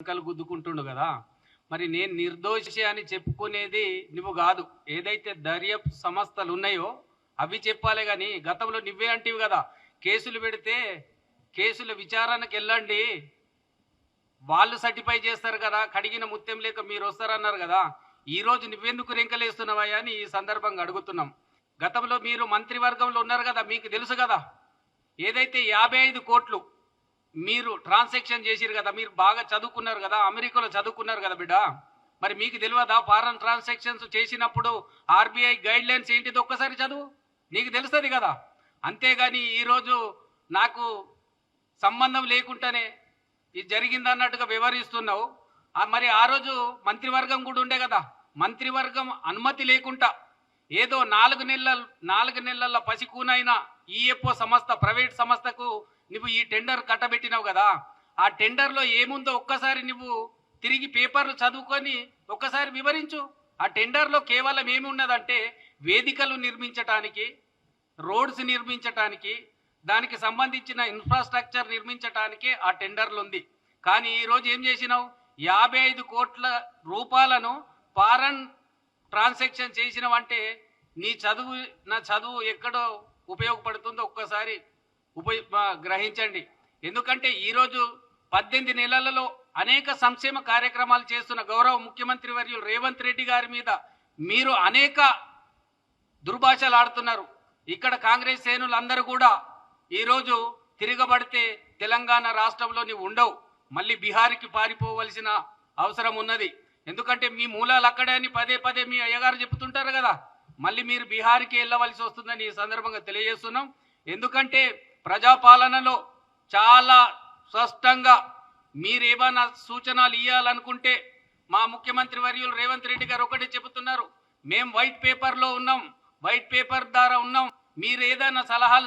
అంకలు గుద్దుకుంటుండు కదా. మరి నేను నిర్దోషి అని చెప్పుకునేది నువ్వు కాదు. ఏదైతే దర్యాప్తు సంస్థలు ఉన్నాయో అవి చెప్పాలి కానీ గతంలో నువ్వే అంటివి కదా. కేసులు పెడితే కేసుల విచారణకు వెళ్ళండి. వాళ్ళు సర్టిఫై చేస్తారు కదా. కడిగిన ముత్యం లేక మీరు వస్తారన్నారు కదా. ఈ రోజు నువ్వెందుకు రెంకలేస్తున్నావా అని ఈ సందర్భంగా అడుగుతున్నాం. గతంలో మీరు మంత్రివర్గంలో ఉన్నారు కదా. మీకు తెలుసు కదా. ఏదైతే యాభై ఐదు కోట్లు మీరు ట్రాన్సాక్షన్ చేసిరు కదా మీరు బాగా చదువుకున్నారు కదా అమెరికాలో చదువుకున్నారు కదా బిడ్డ? మరి మీకు తెలియదా ఫారెన్ ట్రాన్సాక్షన్స్ చేసినప్పుడు ఆర్బీఐ గైడ్ లైన్స్ ఏంటిది ఒక్కసారి చదువు. నీకు తెలుస్తుంది కదా. అంతేగాని ఈరోజు నాకు సంబంధం లేకుండానే ఇది జరిగింది అన్నట్టుగా వివరిస్తున్నావు. మరి ఆ రోజు మంత్రివర్గం కూడా ఉండే కదా. మంత్రివర్గం అనుమతి లేకుండా ఏదో నాలుగు నెలల నాలుగు నెలల పసికూనైన ఈఎఫ్ఓ సంస్థ ప్రైవేట్ సంస్థకు నువ్వు ఈ టెండర్ కట్టబెట్టినావు కదా ఆ టెండర్లో ఏముందో ఒక్కసారి నువ్వు తిరిగి పేపర్లు చదువుకొని ఒక్కసారి వివరించు. ఆ టెండర్లో కేవలం ఏమి ఉన్నదంటే వేదికలు నిర్మించటానికి రోడ్స్ నిర్మించటానికి దానికి సంబంధించిన ఇన్ఫ్రాస్ట్రక్చర్ నిర్మించటానికే ఆ టెండర్లు ఉంది కానీ ఈరోజు ఏం చేసినావు? యాభై ఐదు కోట్ల రూపాయలను ఫారెన్ ట్రాన్సాక్షన్ చేసినవంటే నీ చదువు నా చదువు ఎక్కడో ఉపయోగపడుతుందో ఒక్కసారి ఉపయో గ్రహించండి. ఎందుకంటే ఈరోజు పద్దెనిమిది నెలలలో అనేక సంక్షేమ కార్యక్రమాలు చేస్తున్న గౌరవ ముఖ్యమంత్రి వర్యులు రేవంత్ రెడ్డి గారి మీద మీరు అనేక దుర్భాషలు ఆడుతున్నారు. ఇక్కడ కాంగ్రెస్ శ్రేణులందరూ కూడా ఈరోజు తిరగబడితే తెలంగాణ రాష్ట్రంలో నీవు ఉండవు. మళ్ళీ బీహార్కి పారిపోవలసిన అవసరం ఉన్నది. ఎందుకంటే మీ మూలాలు అక్కడే అని పదే పదే మీ అయ్యగారు చెప్తుంటారు కదా. మళ్ళీ మీరు బీహార్కి వెళ్ళవలసి వస్తుందని ఈ సందర్భంగా తెలియజేస్తున్నాం. ఎందుకంటే ప్రజాపాలనలో చాలా స్పష్టంగా మీరు ఏమైనా సూచనలు ఇవ్వాలనుకుంటే మా ముఖ్యమంత్రి వర్యులు రేవంత్ రెడ్డి గారు ఒకటే చెబుతున్నారు. మేము వైట్ పేపర్లో ఉన్నాం. వైట్ పేపర్ ద్వారా ఉన్నాం. మీరు ఏదైనా సలహాలు